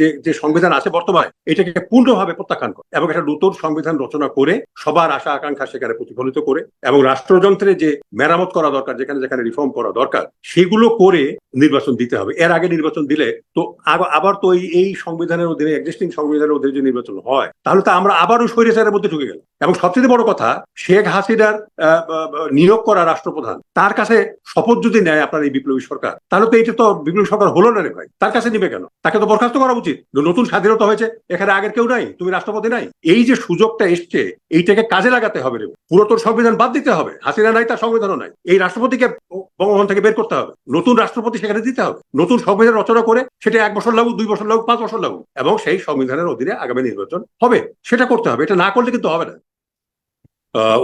যে যে সংবিধান আছে বর্তমানে, এটাকে পূর্ণভাবে প্রত্যাখ্যান করে এবং একটা নতুন সংবিধান রচনা করে সবার আশা, আকাঙ্ক্ষা, সেখানে প্রতিফলিত করে এবং রাষ্ট্রযন্ত্রে যে মেরামত করা দরকার, যেখানে যেখানে রিফর্ম করা দরকার, সেগুলো করে নির্বাচন দিতে হবে। এর আগে নির্বাচন দিলে তো আবার তো এই সংবিধানের অধীনে এক্সিস্টিং সংবিধানের অধীনে যদি নির্বাচন হয়, তাহলে তো আমরা আবারও স্বৈরাচারের মধ্যে ঢুকে গেলাম। এবং সবচেয়ে বড় কথা, শেখ হাসিনার নিয়োগ করা রাষ্ট্রপ্রধান, তার কাছে শপথ যদি নেয় আপনার এই বিপ্লবী সরকার, তাহলে তো এটা তো বিপ্লবী সরকার হলো না রে ভাই, তার কাছে নিবে কেন? তাকে তো বরখাস্ত করা উচিত। নতুন স্বাধীনতা হয়েছে, এখানে আগের কেউ নাই, তুমি রাষ্ট্রপতি নাই। এই যে সুযোগটা এসছে, এইটাকে কাজে লাগাতে হবে রে। পুরাতন সংবিধান বাদ দিতে হবে, হাসিনা নাই, তার সংবিধানও নাই। এই রাষ্ট্রপতিকে বঙ্গভবন থেকে বের করতে হবে। নতুন রাষ্ট্রপতি সেখানে দিতে হবে। নতুন সংবিধান রচনা করে সেটা এক বছর লাগুক, দুই বছর লাগুক, পাঁচ বছর লাগুক, এবং সেই সংবিধানের অধীনে আগামী নির্বাচন হবে। সেটা করতে হবে, এটা না করলে কিন্তু হবে না।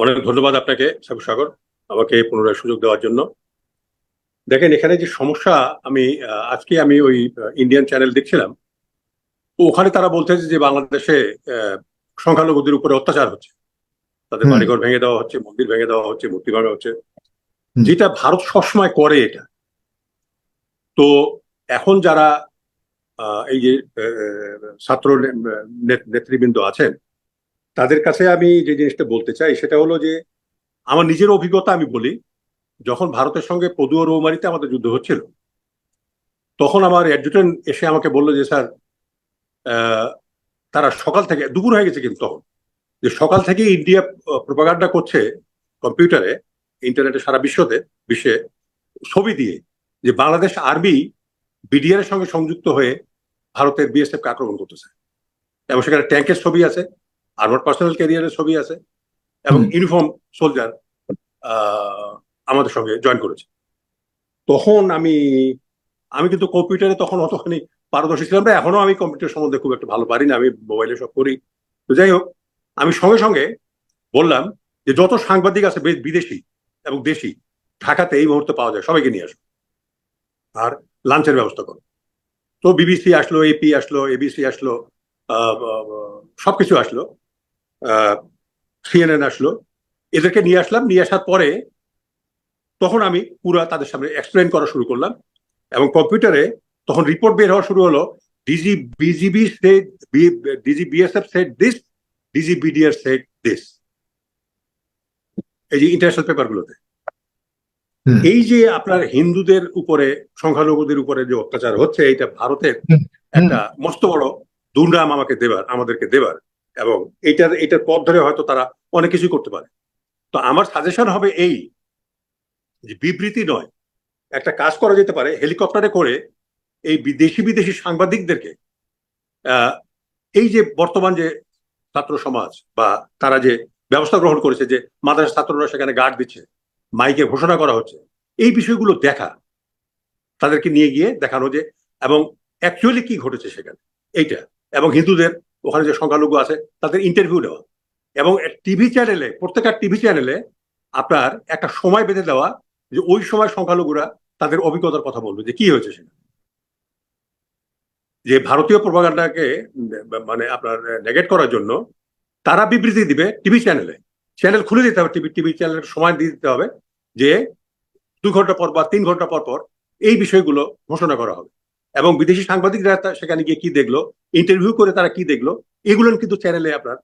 অনেক ধন্যবাদ আপনাকে সাবু সাগর, আমাকে পুনরায় সুযোগ দেওয়ার জন্য। দেখেন, এখানে যে সমস্যা, আমি আজকে আমি ওই ইন্ডিয়ান চ্যানেল দেখছিলাম। ওখানে তারা বলতেছে যে বাংলাদেশে সংখ্যালঘুদের উপরে অত্যাচার হচ্ছে। তাদের। বাড়িঘর ভেঙে দেওয়া হচ্ছে মন্দির ভেঙে দেওয়া হচ্ছে মূর্তি ভাঙা হচ্ছে। যেটা ভারত সবসময় করে এটা। তো এখন যারা এই যে ছাত্র নেতৃবৃন্দ আছেন তাদের কাছে আমি যে জিনিসটা বলতে চাই সেটা হলো যে আমার নিজের অভিজ্ঞতা আমি বলি যখন ভারতের সঙ্গে পদুয়া রৌমারিতে আমাদের যুদ্ধ হচ্ছিল তখন আমার অ্যাডজুটেন্ট এসে আমাকে বলল যে স্যার তারা সকাল থেকে দুপুর হয়ে গেছে কিন্তু তখন যে সকাল থেকে ইন্ডিয়া প্রোপাগান্ডা করছে কম্পিউটারে ইন্টারনেটে সারা বিশ্বতে বিশ্বে ছবি দিয়ে যে বাংলাদেশ আর্মি বিডিআর এর সঙ্গে সংযুক্ত হয়ে ভারতের বিএসএফ কে আক্রমণ করতেছে। এবং সেখানে ট্যাঙ্কের ছবি আছে আর্মার পার্সোনাল ক্যারিয়ারের ছবি আছে এবং ইউনিফর্ম সোলজার আমাদের সঙ্গে জয়েন করেছে। তখন আমি আমি কিন্তু কম্পিউটারে তখন অতখানি পারদর্শী ছিলাম না এখনও আমি কম্পিউটার সম্বন্ধে খুব একটা ভালো পারি না, আমি মোবাইলে সব করি। তো যাই হোক, আমি সঙ্গে সঙ্গে বললাম যে যত সাংবাদিক আছে বিদেশি এবং দেশি, ঢাকাতে এই মুহূর্তে পাওয়া যায়, সবাইকে নিয়ে আসো। আর লাঞ্চের ব্যবস্থা করো। তো বিবিসি আসলো এপি আসলো এবিসি আসলো সবকিছু আসলো। সিএনএন আসলো। এদেরকে নিয়ে আসলাম, নিয়ে আসার পরে তখন আমি পুরা তাদের সামনে এক্সপ্লেন করা শুরু করলাম এবং কম্পিউটারে তখন রিপোর্ট বের হওয়া শুরু হলো। DG BGB said DG BSF said this DG BDR said this এই যে ইন্টারন্যাশনাল পেপারগুলোতে। এই যে আপনার হিন্দুদের উপরে সংখ্যালঘুদের উপরে যে অত্যাচার হচ্ছে এটা ভারতের একটা মস্ত বড় দুর্নাম আমাকে দেবার আমাদেরকে দেবার। এবং এইটার এইটার পথ ধরে হয়তো তারা অনেক কিছু করতে পারে। তো আমার সাজেশন হবে এই যে বিবৃতি নয় একটা কাজ করা যেতে পারে হেলিকপ্টারে করে এই বিদেশি বিদেশি সাংবাদিকদেরকে এই যে বর্তমান যে ছাত্র সমাজ বা তারা যে ব্যবস্থা গ্রহণ করেছে যে মাদ্রাসা ছাত্ররা সেখানে গার্ড দিচ্ছে, মাইকে ঘোষণা করা হচ্ছে, এই বিষয়গুলো দেখা, তাদেরকে নিয়ে গিয়ে দেখানো যে, এবং অ্যাকচুয়ালি কি ঘটেছে সেখানে, এইটা, এবং হিন্দুদের ওখানে যে সংখ্যালঘু আছে, তাদের ইন্টারভিউ নেওয়া, এবং টিভি চ্যানেলে প্রত্যেকটা টিভি চ্যানেলে আপনার একটা সময় বেঁধে দেওয়া যে ওই সময় সংখ্যালঘুরা তাদের অভিজ্ঞতার কথা বলবে যে কি হয়েছে সেটা যে ভারতীয় প্রভাগান্ডাকে মানে আপনার নেগেট করার জন্য তারা বিবৃতি দিবে টিভি চ্যানেলে। চ্যানেল খুলে দিতে হবে, টিভি টিভি চ্যানেলের সময় দিয়ে দিতে হবে যে দু ঘণ্টা পর বা তিন ঘণ্টা পর পর এই বিষয়গুলো ঘোষণা করা হবে। এবং বিদেশি সাংবাদিকরা সেখানে গিয়ে কি দেখল ইন্টারভিউ করে তারা কি দেখল, এগুলো কিন্তু চ্যানেলে আপনার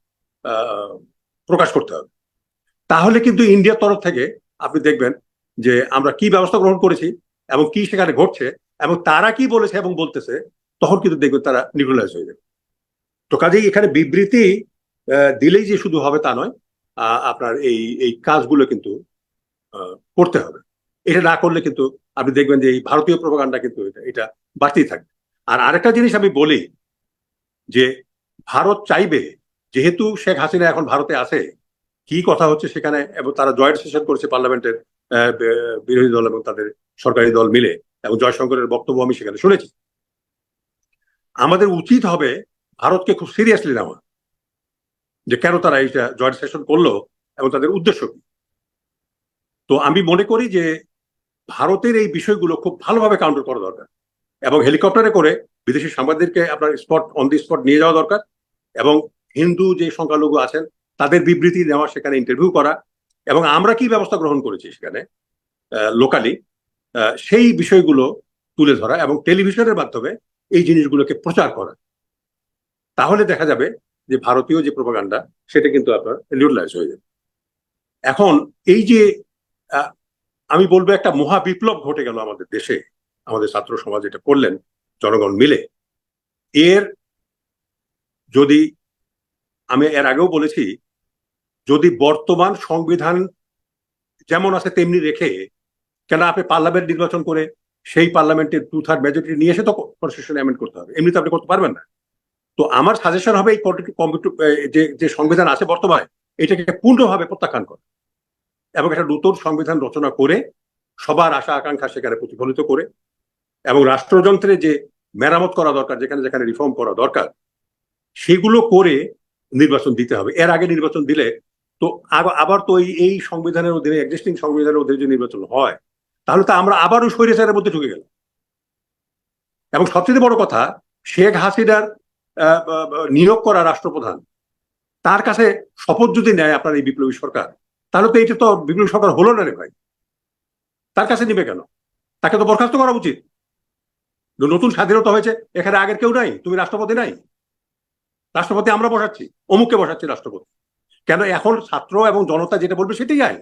প্রকাশ করতে হবে। তাহলে কিন্তু ইন্ডিয়ার তরফ থেকে আপনি দেখবেন যে আমরা কি ব্যবস্থা গ্রহণ করেছি এবং কি সেখানে ঘটছে এবং তারা কি বলেছে এবং বলতেছে তখন কিন্তু দেখবেন তারা নিউট্রালাইজ হয়ে যাবে। তো কাজেই এখানে বিবৃতি দিলেই যে শুধু হবে তা নয় আপনার এই এই কাজগুলো কিন্তু করতে হবে। এটা না করলে কিন্তু আপনি দেখবেন যে এই ভারতীয় প্রভাকাণ্ডা কিন্তু এটা এটা বাড়তেই থাকবে। আর আরেকটা জিনিস আমি বলি যে ভারত চাইবে, যেহেতু শেখ হাসিনা এখন ভারতে আছে, কি কথা হচ্ছে সেখানে, এবং তারা জয়েন্ট সেশন করেছে পার্লামেন্টের বিরোধী দল এবং তাদের সরকারি দল মিলে, এবং জয়শঙ্করের বক্তব্য আমি সেখানে শুনেছি। আমাদের উচিত হবে ভারতকে খুব সিরিয়াসলি নেওয়া যে কেন তারা এইটা জয়েন্ট সেশন করল এবং তাদের উদ্দেশ্য কি। তো আমি মনে করি যে ভারতের এই বিষয়গুলো খুব ভালোভাবে কাউন্টার করা দরকার এবং হেলিকপ্টারে করে বিদেশি সাংবাদিককে আপনার স্পট অন দি স্পট নিয়ে যাওয়া দরকার এবং হিন্দু যে সংখ্যালঘু আছেন তাদের বিবৃতি নেওয়া সেখানে ইন্টারভিউ করা এবং আমরা কি ব্যবস্থা গ্রহণ করেছি সেখানে লোকালি সেই বিষয়গুলো তুলে ধরা এবং টেলিভিশনের মাধ্যমে এই জিনিসগুলোকে প্রচার করা। তাহলে দেখা যাবে যে ভারতীয় যে প্রপাগান্ডা, সেটা কিন্তু আপনার নিউট্রালাইজ হয়ে যাবে। এখন এই যে আমি বলব একটা মহা বিপ্লব ঘটে গেল আমাদের দেশে, আমাদের ছাত্র সমাজ এটা করলেন, জনগণ মিলে। এর যদি আমি এর আগেও বলেছি, যদি বর্তমান সংবিধান যেমন আছে, তেমনি রেখে, কেন আপনি পার্লামেন্ট নির্বাচন করে সেই পার্লামেন্টের টু থার্ড মেজরিটি নিয়ে এসে তো কনস্টিটিউশন অ্যামেন্ড করতে হবে। এমনিতে আপনি করতে পারবেন না। তো আমার সাজেশন হবে এই কম্পিউটার যে যে সংবিধান আছে বর্তমানে, এটাকে পূর্ণভাবে প্রত্যাখ্যান করা এবং একটা নতুন সংবিধান রচনা করে, সবার আশা আকাঙ্ক্ষা সেখানে প্রতিফলিত করে এবং রাষ্ট্রযন্ত্রে যে মেরামত করা দরকার, যেখানে যেখানে রিফর্ম করা দরকার, সেগুলো করে নির্বাচন দিতে হবে। এর আগে নির্বাচন দিলে তো আবার তো এই এই সংবিধানের অধীনে এক্সিস্টিং সংবিধানের অধীনে যে নির্বাচন হয় তাহলে তো আমরা আবারও স্বৈরাচারের মধ্যে ঢুকে গেলাম। এবং সবচেয়ে বড় কথা, শেখ হাসিনার নিয়োগ করা রাষ্ট্রপ্রধান, তার কাছে শপথ যদি নেয় আপনার এই বিপ্লবী সরকার, তাহলে তো এটা তো বিপ্লবী সরকার হলো না রে ভাই। তার কাছে নিবে কেন? তাকে তো বরখাস্ত করা উচিত। নতুন স্বাধীনতা হয়েছে, এখানে আগের কেউ নাই, তুমি রাষ্ট্রপতি নাই। রাষ্ট্রপতি আমরা বসাচ্ছি, অমুককে বসাচ্ছি রাষ্ট্রপতি। কেন এখন ছাত্র এবং জনতা যেটা বলবে সেটাই আইন।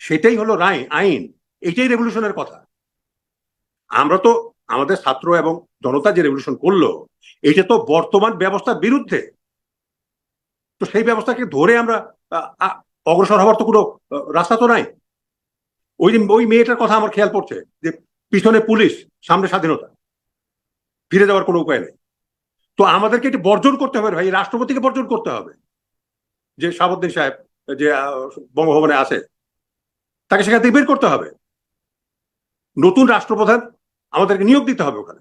সেটাই হলো রায়, আইন। এটাই রেভলিউশনের কথা। আমরা তো আমাদের ছাত্র এবং জনতা যে রেভলিউশন করল, এটা তো বর্তমান ব্যবস্থার বিরুদ্ধে। তো সেই ব্যবস্থাকে ধরে আমরা অগ্রসর হওয়ার তো কোনো রাস্তা তো নাই। ওই ওই মেয়েটার কথা আমার খেয়াল পড়ছে, যে পিছনে পুলিশ, সামনে স্বাধীনতা। ফিরে যাওয়ার কোনো উপায় নেই। তো আমাদেরকে এটি বর্জন করতে হবে ভাই, রাষ্ট্রপতিকে বর্জন করতে হবে। যে শাহাবুদ্দিন সাহেব, যে বঙ্গভবনে আছে, তাকে সেখান থেকে বের করতে হবে। নতুন রাষ্ট্রপ্রধান আমাদেরকে নিয়োগ দিতে হবে ওখানে।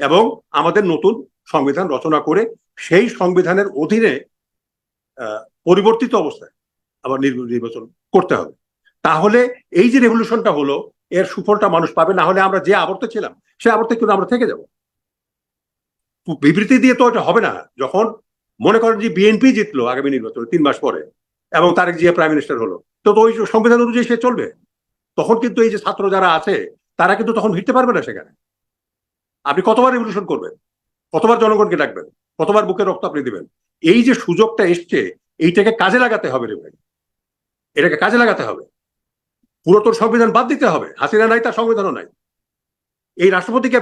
এবং আমাদের নতুন সংবিধান রচনা করে সেই সংবিধানের অধীনে পরিবর্তিত অবস্থায় আবার নির্বাচন করতে হবে। তাহলে এই যে রেভলিউশনটা হলো, এর সুফলটা মানুষ পাবে, না হলে আমরা যে আবর্তে ছিলাম, সে আবর্তে কিন্তু আমরা থেকে যাব। বিবৃতি দিয়ে তো এটা হবে না। যখন মনে করেন যে বিএনপি জিতলো আগামী নির্বাচনে তিন মাস পরে, এবং তারেক জিয়া প্রাইম মিনিস্টার হলো, তো ওই সংবিধান অনুযায়ী সে চলবে। তখন কিন্তু এই যে ছাত্র যারা আছে, তারা কিন্তু তখন ভিড়তে পারবে না সেখানে। আপনি কতবার রেভলিউশন করবেন? কতবার জনগণকে ডাকবেন? কতবার বুকে রক্ত আপনি দিবেন? এই যে সুযোগটা এসছে, এইটাকে কাজে লাগাতে হবে রে ভাই। এটাকে কাজে লাগাতে হবে। পুরাতন সংবিধান বাদ দিতে হবে। হাসিনা নাই, তার সংবিধানও নাই। এই রাষ্ট্রপতিকে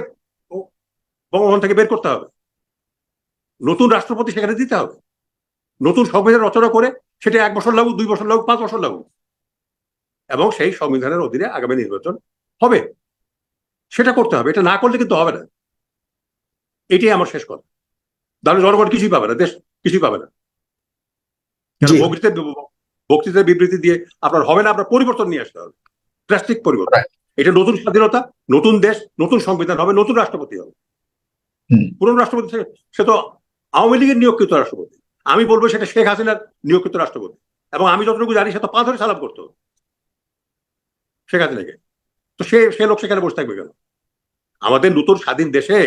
বঙ্গভবন থেকে বের করতে হবে। নতুন রাষ্ট্রপতি সেখানে দিতে হবে। নতুন সংবিধান রচনা করে সেটা এক বছর লাগুক, দুই বছর লাগুক, পাঁচ বছর লাগুক। এবং সেই সংবিধানের অধীনে আগামী নির্বাচন হবে। সেটা করতে হবে এটা না করলে কিন্তু হবে না। এটাই আমার শেষ কথা। তাহলে জনগণ কিছুই পাবে না দেশ কিছুই পাবে না। বক্তৃতা বক্তৃতার বিবৃতি দিয়ে আপনার হবে না আপনার পরিবর্তন নিয়ে আসতে হবে। ড্রাস্টিক পরিবর্তন। এটা নতুন স্বাধীনতা নতুন দেশ নতুন সংবিধান হবে নতুন রাষ্ট্রপতি হবে। পুরনো রাষ্ট্রপতি সে- সে তো আওয়ামী লীগের নিয়োগকৃত রাষ্ট্রপতি। আমি বলব সেটা শেখ হাসিনার নিয়োগকৃত রাষ্ট্রপতি। এবং আমি যতটুকু জানি সে তো পা ধরে সালাম করতো। শেখ হাসিনাকে তো সে সে লোক সেখানে বসে থাকবে কেন? আমাদের নতুন স্বাধীন দেশে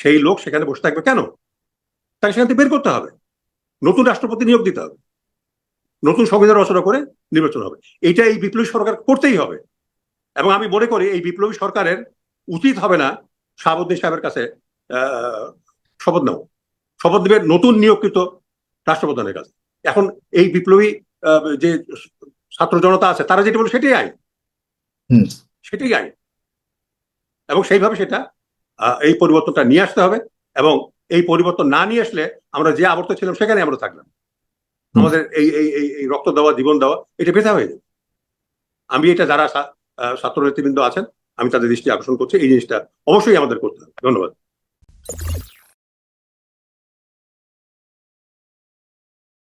সেই লোক সেখানে বসে থাকবে কেন? তাকে সেখান থেকে বের করতে হবে। নতুন রাষ্ট্রপতি নিয়োগ দিতে হবে। নতুন সংবিধান রচনা করে নির্বাচন হবে। এটা এই বিপ্লবী সরকার করতেই হবে। এবং আমি মনে করি এই বিপ্লবী সরকারের উচিত হবে না শাহাবুদ্দিন সাহেবের কাছে শপথ নেওয়া। শপথ নেবে নতুন নিয়োগকৃত রাষ্ট্রপ্রধানের কাছে। এখন এই বিপ্লবী যে ছাত্র জনতা আছে, তারা যেটা বলে সেটাই আইন। সেটাই আইন। এবং সেইভাবে সেটা এই পরিবর্তনটা নিয়ে আসতে হবে এবং এই পরিবর্তন না নিয়ে আসলে আমরা যে আবর্ত ছিলাম সেখানে আমরা থাকলাম আমাদের এই এই এই এই রক্ত দেওয়া জীবন দেওয়া এটা বেথা হয়ে যাবে। আমি এটা যারা ছাত্র নেতৃবৃন্দ আছেন আমি তাদের দৃষ্টি আকর্ষণ করছি এই জিনিসটা অবশ্যই আমাদের করতে হবে। ধন্যবাদ।